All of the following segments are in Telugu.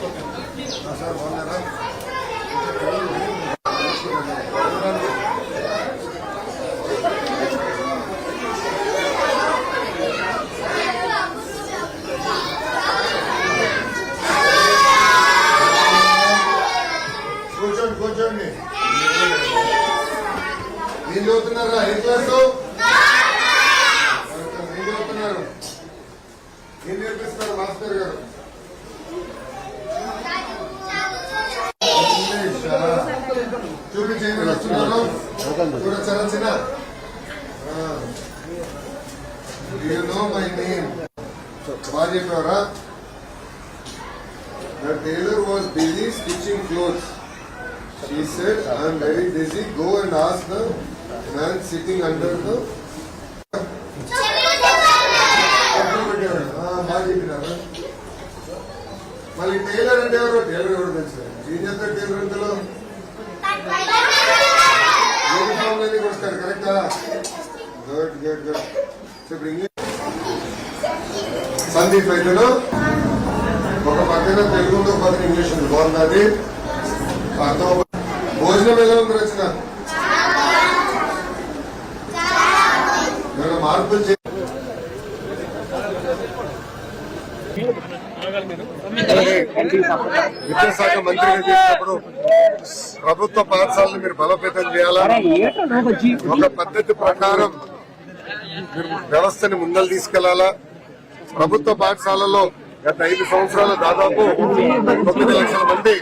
సార్ బాగున్నారా కూర్చోండి కూర్చోండి. ఏం చదువుతున్నారా? ఏ క్లాసు? ఏం చదువుతున్నారు? ఏం నేర్పిస్తున్నారు మాస్టర్ గారు? చూపించేయండి వస్తున్నారు చూడొచ్చారా చిన్న యూ నో మై నేమ్ బాగా చెప్పారా The tailor was busy stitching clothes. She said, I am very busy. Go and ask the man sitting under the. మళ్ళీ టైలర్ అంటే ఎవరు టైలర్ ఎవరు తెలుసు ఏం చేస్తారు టైలర్ అంతలో యూనిఫామ్ అనేది వస్తారు కరెక్టా గుడ్ గుడ్ గుడ్ సో ఇప్పుడు ఇంగ్లీష్ సందీప్ వైద్యులు ఒక పక్కన తెలుగు ఒక పక్కన ఇంగ్లీష్ ఉంది బాగుంది భోజనం ఎలా ఉంది రచన మార్పులు విద్యాశాఖ మంత్రిగా చేసినప్పుడు ప్రభుత్వ పాఠశాలను మీరు బలోపేతం చేయాలా? ఒక పద్ధతి ప్రకారం వ్యవస్థని ముందలు తీసుకెళ్ళాలా? ప్రభుత్వ పాఠశాలలో గత ఐదు సంవత్సరాలు దాదాపు తొమ్మిది లక్షల మంది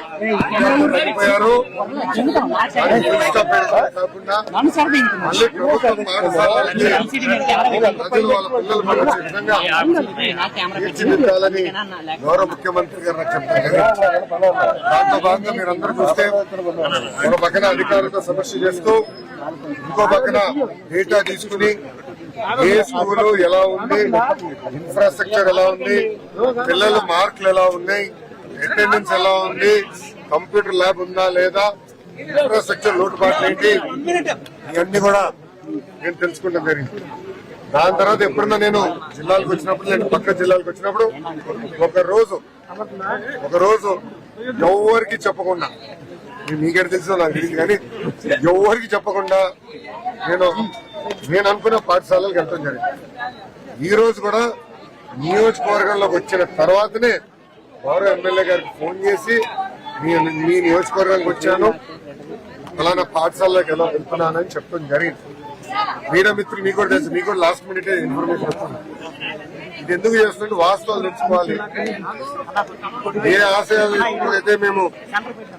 తగ్గిపోయారు కాకుండా మళ్ళీ ప్రభుత్వ పాఠశాలలకి ప్రజలు వాళ్ళ పిల్లలు పంపించే విధంగా తీర్చిదిద్దాలని గౌరవ ముఖ్యమంత్రి గారు నాకు చెప్తారు దాంతో భాగంగా మీరందరూ చూస్తే ఒక పక్కన అధికారులతో సమస్య చేస్తూ ఇంకో పక్కన డేటా తీసుకుని ఏ స్కూలు ఎలా ఉంది? ఇన్ఫ్రాస్ట్రక్చర్ ఎలా ఉంది? పిల్లల మార్కులు ఎలా ఉన్నాయి? అటెండెన్స్ ఎలా ఉంది? కంప్యూటర్ ల్యాబ్ ఉందా లేదా? ఇన్ఫ్రాస్ట్రక్చర్ లోటుపాట్లు ఏంటి? ఇవన్నీ కూడా నేను తెలుసుకుంటాం జరిగింది. దాని తర్వాత ఎప్పుడన్నా నేను జిల్లాలకు వచ్చినప్పుడు నేను పక్క జిల్లాలకు వచ్చినప్పుడు ఒక రోజు ఒక రోజు ఎవరికి చెప్పకుండా ఇది తెలుసు నాకు తెలియదు కానీ ఎవరికి చెప్పకుండా నేను నేను అనుకున్న పాఠశాలలకు వెళ్తాం జరిగింది. ఈ రోజు కూడా నియోజకవర్గంలోకి వచ్చిన తర్వాతనే గౌరవ ఎమ్మెల్యే గారికి ఫోన్ చేసి నేను మీ నియోజకవర్గానికి వచ్చాను ఫలానా పాఠశాలలోకి ఎలా వెళ్తున్నానని చెప్పడం జరిగింది. మీడియా మిత్రులు మీకు కూడా తెలుసు మీకు కూడా లాస్ట్ మినిట్ ఇన్ఫర్మేషన్ వస్తుంది. ఇది ఎందుకు చేస్తుంటే వాస్తవాలు తెలుసుకోవాలి. ఏ ఆశయాలు అయితే మేము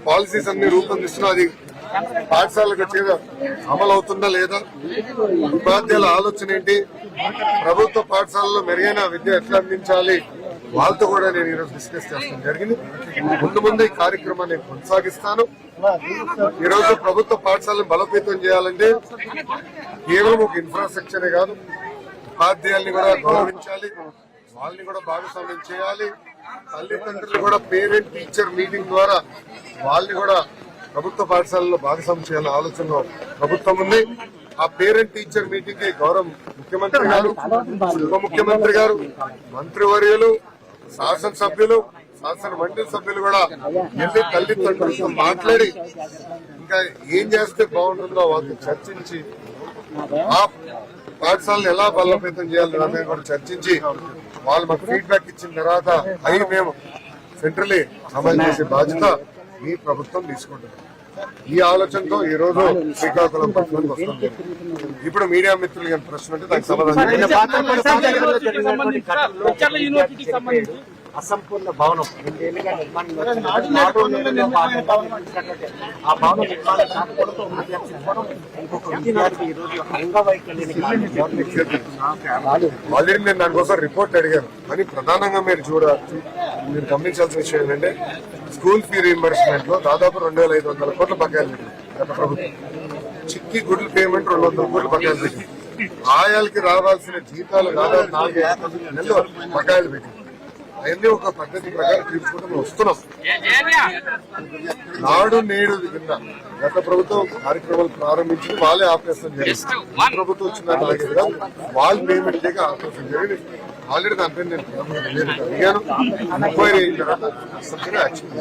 పాలసీస్ అన్ని రూపొందిస్తున్నాం అది పాఠశాలకు వచ్చేది అమలు అవుతుందా లేదా? ఉపాధ్యాయుల ఆలోచన ఏంటి? ప్రభుత్వ పాఠశాలలో మెరుగైన విద్య ఎట్లా అందించాలి? వాళ్ళతో కూడా నేను ఈరోజు డిస్కస్ చేస్తాను జరిగింది. ముందు ముందు ఈ కార్యక్రమాన్ని కొనసాగిస్తాను. ఈరోజు ప్రభుత్వ పాఠశాలను బలోపేతం చేయాలంటే కేవలం ఒక ఇన్ఫ్రాస్ట్రక్చరే కాదు ఉపాధ్యాయుల్ని కూడా గౌరవించాలి వాళ్ళని కూడా భాగస్వామ్యం చేయాలి తల్లిదండ్రులు కూడా పేరెంట్ టీచర్ మీటింగ్ ద్వారా వాళ్ళని కూడా ప్రభుత్వ పాఠశాలలో భాగస్వామ్యం చేయాలన్న ఆలోచనలో ప్రభుత్వం ఉంది. ఆ పేరెంట్ టీచర్ మీటింగ్కి గౌరవ ముఖ్యమంత్రి గారు ఉప ముఖ్యమంత్రి గారు మంత్రివర్యులు శాసనసభ్యులు శాసన మండలి సభ్యులు కూడా వెళ్ళి తల్లిదండ్రులతో మాట్లాడి ఇంకా ఏం చేస్తే బాగుంటుందో వాళ్ళు చర్చించి ఆ పాఠశాలను ఎలా బలోపేతం చేయాలి అనేది కూడా చర్చించి వాళ్ళు మాకు ఫీడ్బ్యాక్ ఇచ్చిన తర్వాత అవి మేము సెంట్రలీ అమలు చేసే బాధ్యత మీ ప్రభుత్వం తీసుకుంటుంది. ఈ ఆలోచనతో ఈ రోజు శ్రీకాకుళం పట్టణానికి వస్తుంది. ఇప్పుడు మీడియా మిత్రులు ఏం ప్రశ్న అంటే దానికి సమాధానం అసంపూర్ణ భవనం. ఆ భవన నిర్మాణ కాకపోవడంతో ఇంకొక విద్యార్థి ఈ రోజు అంగవైకల్యాన్ని ఆల్రెడీ నేను దానికోసం రిపోర్ట్ అడిగాను కానీ ప్రధానంగా మీరు చూడ మీరు గమనించాల్సిన విషయం ఏంటంటే స్కూల్ ఫీ రీఎంబర్స్మెంట్లో దాదాపు రెండు వేల ఐదు వందల కోట్ల బకాయిలు గత ప్రభుత్వం. చిక్కి గుడ్ల పేమెంట్ రెండు వందల కోట్ల బకాయిలు పెట్టింది. ఆయాలకి రావాల్సిన జీతాలు దాదాపు నాలుగు నెలలు బకాయిలు పెట్టింది. అవన్నీ ఒక పద్ధతి ప్రకారం తీసుకుంటూ మేము వస్తున్నాం. నాడు నేడు కింద గత ప్రభుత్వం కార్యక్రమాలు ప్రారంభించి వాళ్ళే జరిగింది ఈ ప్రభుత్వం వచ్చిన. వాళ్ళు పేమెంట్ చేయక ఆపరేషన్ జరిగింది ఆల్రెడీ దానిపై నేను అడిగాను ఎంక్వైరీ అయిన తర్వాత యాక్షన్